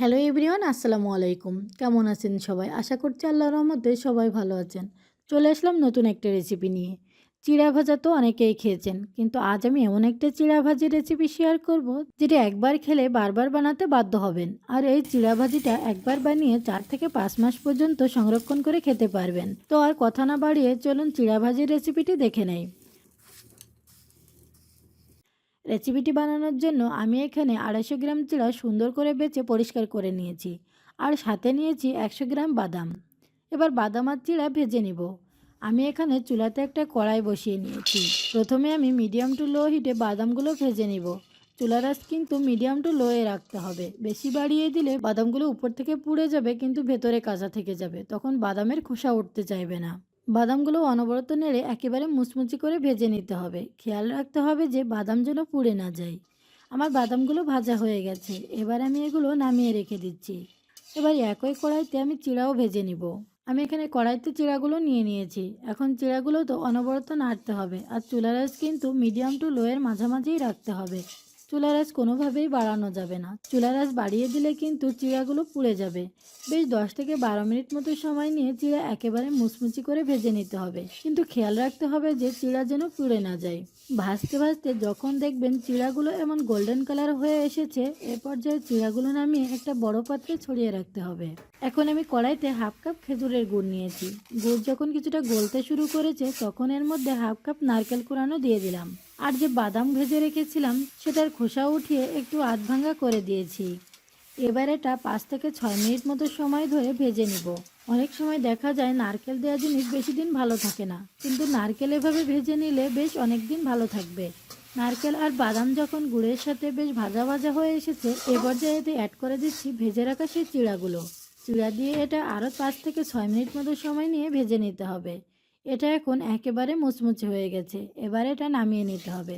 Hello everyone, আসসালামু আলাইকুম। কেমন আছেন সবাই? আশা করছি আল্লাহর রহমতে সবাই ভালো আছেন। চলে আসলাম নতুন একটা রেসিপি নিয়ে। চিড়া ভাজা তো অনেকেই খেয়েছেন, কিন্তু আজ আমি এমন একটা চিড়া ভাজির রেসিপি শেয়ার করব, যেটা একবার খেলে বারবার বানাতে বাধ্য হবেন। আর এই চিড়া ভাজিটা একবার বানিয়ে চার থেকে পাঁচ মাস পর্যন্ত সংরক্ষণ করে খেতে পারবেন। তো আর কথা না বাড়িয়ে চলুন চিড়া ভাজির রেসিপিটি দেখে নেই। রেসিপিটি বানানোর জন্য আমি এখানে আড়াইশো গ্রাম চিড়া সুন্দর করে বেছে পরিষ্কার করে নিয়েছি আর সাথে নিয়েছি একশো গ্রাম বাদাম। এবার বাদাম আর চিড়া ভেজে নিব। আমি এখানে চুলাতে একটা কড়াই বসিয়ে নিয়েছি। প্রথমে আমি মিডিয়াম টু লো হিটে বাদামগুলো ভেজে নিব। চুলার আঁচ কিন্তু মিডিয়াম টু লোয়ে রাখতে হবে। বেশি বাড়িয়ে দিলে বাদামগুলো উপর থেকে পুড়ে যাবে, কিন্তু ভেতরে কাঁচা থেকে যাবে। তখন বাদামের খোসা উঠতে চাইবে না। বাদামগুলো অনবরত নেড়ে একেবারে মুচমুচি করে ভেজে নিতে হবে। খেয়াল রাখতে হবে যে বাদাম যেন পুড়ে না যায়। আমার বাদামগুলো ভাজা হয়ে গেছে। এবার আমি এগুলো নামিয়ে রেখে দিচ্ছি। এবার একই কড়াইতে আমি চিড়াও ভেজে নিব। আমি এখানে কড়াইতে চিড়াগুলো নিয়ে নিয়েছি। এখন চিড়াগুলো তো অনবরত নাড়তে হবে। আর চুলার আঁচ কিন্তু মিডিয়াম টু লোয়ের মাঝামাঝিই রাখতে হবে। চুলার আঁচ কোনোভাবেই বাড়ানো যাবে না। চুলার আঁচ বাড়িয়ে দিলে কিন্তু চিড়াগুলো পুড়ে যাবে। বেশ দশ থেকে বারো মিনিট মতো সময় নিয়ে চিড়া একেবারে মুচমুচি করে ভেজে নিতে হবে। কিন্তু খেয়াল রাখতে হবে যে চিড়া যেন পুড়ে না যায়। ভাজতে ভাজতে যখন দেখবেন চিড়াগুলো এমন গোল্ডেন কালার হয়ে এসেছে, এ পর্যায়ে চিড়াগুলো নামিয়ে একটা বড় পাত্রে ছড়িয়ে রাখতে হবে। এখন আমি কড়াইতে হাফ কাপ খেজুরের গুড় নিয়েছি। গুড় যখন কিছুটা গলতে শুরু করেছে, তখন এর মধ্যে হাফ কাপ নারকেল কুড়ানো দিয়ে দিলাম। আর যে বাদাম ভেজে রেখেছিলাম, সেটার খোসা উঠিয়ে একটু আধ ভাঙ্গা করে দিয়েছি। এবার এটা পাঁচ থেকে ছয় মিনিট মতো সময় ধরে ভেজে নিব। অনেক সময় দেখা যায় নারকেল দেওয়া জিনিস বেশি দিন ভালো থাকে না। কিন্তু নারকেল এভাবে ভেজে নিলে বেশ অনেক দিন ভালো থাকবে। নারকেল আর বাদাম যখন গুড়ের সাথে বেশ ভাজা ভাজা হয়ে এসেছে, এ পর্যায়েতে অ্যাড করে দিচ্ছি ভেজে রাখা সেই চিড়াগুলো। চিড়া দিয়ে এটা আরও পাঁচ থেকে ছয় মিনিট মতো সময় নিয়ে ভেজে নিতে হবে। এটা এখন একেবারে মুচমুচে হয়ে গেছে। এবার এটা নামিয়ে নিতে হবে।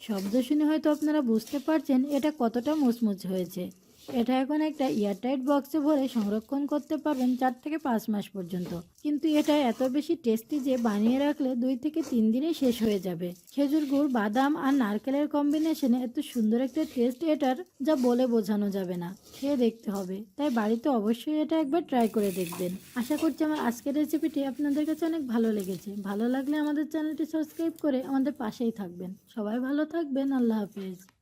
শব্দ শুনে হয়তো আপনারা বুঝতে পারছেন এটা কতটা মুচমুচে হয়েছে। এটা এখন একটা এয়ারটাইট বক্সে ভরে সংরক্ষণ করতে পারবেন চার থেকে পাঁচ মাস পর্যন্ত। কিন্তু এটা এত বেশি টেস্টি যে বানিয়ে রাখলে দুই থেকে তিন দিনে শেষ হয়ে যাবে। খেজুর গুড়, বাদাম আর নারকেলের কম্বিনেশনে এত সুন্দর একটা টেস্ট এটার যা বলে বোঝানো যাবে না। খেয়ে দেখতে হবে। তাই বাড়িতে অবশ্যই এটা একবার ট্রাই করে দেখবেন। আশা করছি আমার আজকের রেসিপিটি আপনাদের কাছে অনেক ভালো লেগেছে। ভালো লাগলে আমাদের চ্যানেলটি সাবস্ক্রাইব করে আমাদের পাশেই থাকবেন। সবাই ভালো থাকবেন। আল্লাহ হাফিজ।